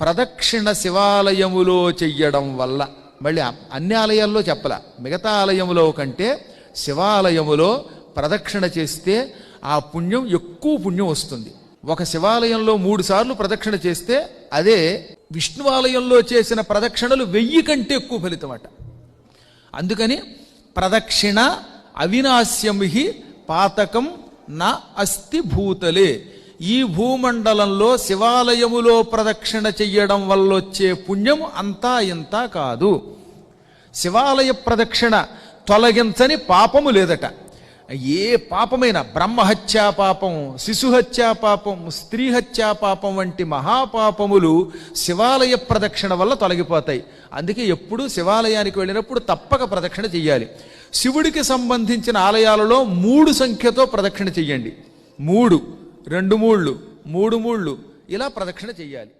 ప్రదక్షిణ శివాలయములో చెయ్యడం వల్ల మళ్ళీ అన్ని ఆలయాల్లో చెప్పల మిగతా ఆలయములో కంటే శివాలయములో ప్రదక్షిణ చేస్తే ఆ పుణ్యం ఎక్కువ పుణ్యం వస్తుంది. ఒక శివాలయంలో మూడు సార్లు ప్రదక్షిణ చేస్తే అదే విష్ణువాలయంలో చేసిన ప్రదక్షిణలు వెయ్యి కంటే ఎక్కువ ఫలితం అట అందుకని ప్రదక్షిణ అవినాశ్యం హి పాతకం నా అస్థిభూతలే. భూతలే ఈ భూమండలంలో శివాలయములో ప్రదక్షిణ చెయ్యడం వల్ల వచ్చే పుణ్యం అంతా ఇంత కాదు. శివాలయ ప్రదక్షిణ తొలగించని పాపము లేదట. ఏ పాపమైన బ్రహ్మహత్యా పాపం శిశుహత్యా పాపం స్త్రీ హత్యా పాపం వంటి మహాపాపములు శివాలయ ప్రదక్షిణ వల్ల తొలగిపోతాయి. అందుకే ఎప్పుడూ శివాలయానికి వెళ్ళినప్పుడు తప్పక ప్రదక్షిణ చెయ్యాలి. శివుడికి సంబంధించిన ఆలయాలలో మూడు సంఖ్యతో ప్రదక్షిణ చెయ్యండి. మూడు. రెండు మూళ్ళు మూడు మూళ్ళు. ఇలా ప్రదక్షిణ చేయాలి.